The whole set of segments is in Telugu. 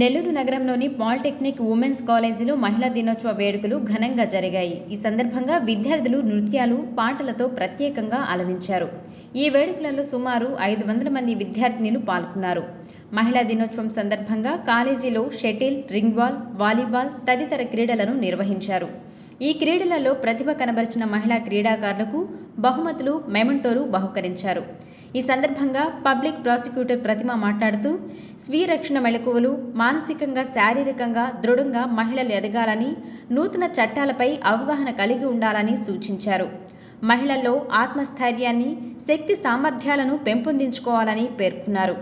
నెల్లూరు నగరంలోని పాలిటెక్నిక్ ఉమెన్స్ కాలేజీలో మహిళా దినోత్సవ వేడుకలు ఘనంగా జరిగాయి. ఈ సందర్భంగా విద్యార్థులు నృత్యాలు పాటలతో ప్రత్యేకంగా అలరించారు ఈ వేడుకలలో సుమారు ఐదు వందల మంది విద్యార్థినులు పాల్గొన్నారు. మహిళా దినోత్సవం సందర్భంగా కాలేజీలో షటిల్ రింగ్ బాల్ వాలీబాల్ తదితర క్రీడలను నిర్వహించారు. ఈ క్రీడలలో ప్రతిభ కనబరిచిన మహిళా క్రీడాకారులకు బహుమతులు మెమంటోలు బహుకరించారు. ఈ సందర్భంగా పబ్లిక్ ప్రాసిక్యూటర్ ప్రతిమ మాట్లాడుతూ స్వీయ రక్షణ మెళకువలు మానసికంగా శారీరకంగా దృఢంగా మహిళలు ఎదగాలని నూతన చట్టాలపై అవగాహన కలిగి ఉండాలని సూచించారు. మహిళల్లో ఆత్మస్థైర్యాన్ని శక్తి సామర్థ్యాలను పెంపొందించుకోవాలని పేర్కొన్నారు.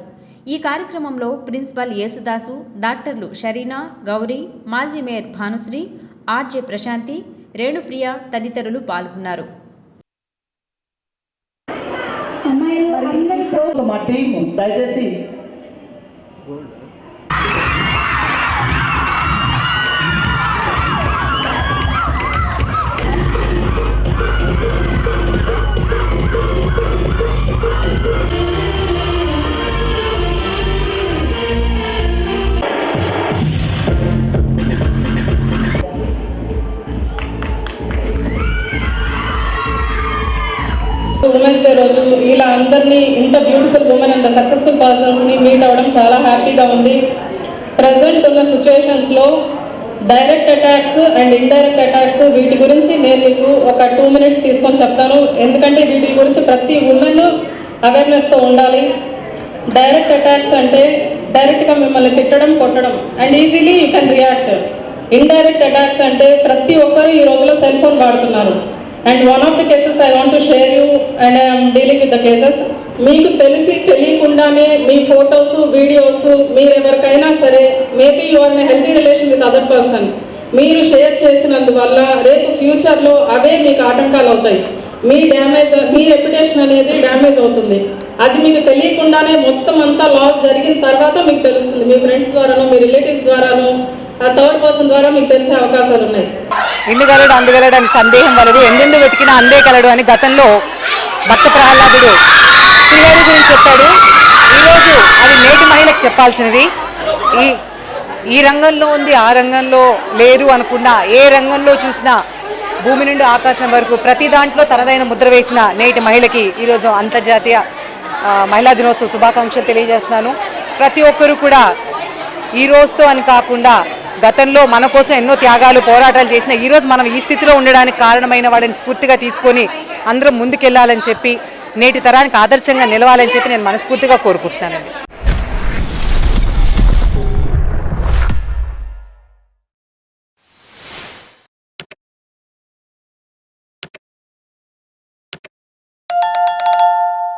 ఈ కార్యక్రమంలో ప్రిన్సిపల్ యేసుదాసు డాక్టర్లు షరీనా గౌరీ మాజీ మేయర్ భానుశ్రీ ఆర్జే ప్రశాంతి రేణుప్రియ తదితరులు పాల్గొన్నారు. మా టీం దయచేసి. ఉమెన్స్ డే రోజు ఇలా అందరినీ ఇంత బ్యూటిఫుల్ ఉమెన్ అంత సక్సెస్ఫుల్ పర్సన్స్ని మీట్ అవ్వడం చాలా హ్యాపీగా ఉంది. ప్రజెంట్ ఉన్న సిచ్యువేషన్స్లో direct attacks and indirect attacks వీటి గురించి నేను మీకు ఒక టూ మినిట్స్ తీసుకొని చెప్తాను. ఎందుకంటే వీటి గురించి ప్రతి ఉమెన్ అవేర్నెస్తో ఉండాలి. డైరెక్ట్ అటాక్స్ అంటే డైరెక్ట్గా మిమ్మల్ని తిట్టడం కొట్టడం and easily you can react indirect attacks అంటే ప్రతి ఒక్కరు ఈ రోజులో సెల్ ఫోన్ వాడుతున్నారు. And one of the cases I want to share you and I'm dealing with the cases మీకు తెలిసి తెలియకుండానే మీ ఫొటోస్ వీడియోస్ మీరు ఎవరికైనా సరే maybe you are healthy relation with other person మీరు షేర్ చేసినందువల్ల రేపు ఫ్యూచర్లో అవే మీకు ఆటంకాలు అవుతాయి. మీ డ్యామేజ్ మీ రెప్యుటేషన్ అనేది డ్యామేజ్ అవుతుంది. అది మీకు తెలియకుండానే మొత్తం అంతా లాస్ జరిగిన తర్వాత మీకు తెలుస్తుంది. మీ ఫ్రెండ్స్ ద్వారానో మీ రిలేటివ్స్ ద్వారానో ఆ థర్డ్ పర్సన్ ద్వారా మీకు తెలిసే అవకాశాలు ఉన్నాయి. ఇందుగలడు అందుగలడు అని సందేహం వలదు. ఎందెందు వెతికినా అందే కలడు అని గతంలో భక్త ప్రహ్లాదుడు శ్రీహరి గురించి చెప్పాడు. ఈరోజు అది నేటి మహిళకు చెప్పాల్సినది. ఈ ఈ రంగంలో ఉంది ఆ రంగంలో లేరు అనుకున్నా ఏ రంగంలో చూసినా భూమి నుండి ఆకాశం వరకు ప్రతి దాంట్లో తనదైన ముద్ర వేసిన నేటి మహిళకి ఈరోజు అంతర్జాతీయ మహిళా దినోత్సవ శుభాకాంక్షలు తెలియజేస్తున్నాను. ప్రతి ఒక్కరూ కూడా ఈ రోజుతో అని కాకుండా గతంలో మన కోసం ఎన్నో త్యాగాలు పోరాటాలు చేసిన ఈరోజు మనం ఈ స్థితిలో ఉండడానికి కారణమైన వాడిని స్ఫూర్తిగా తీసుకొని అందరం ముందుకెళ్ళాలని చెప్పి నేటి తరానికి ఆదర్శంగా నిలవాలని చెప్పి నేను మనస్ఫూర్తిగా కోరుకుంటున్నానండి.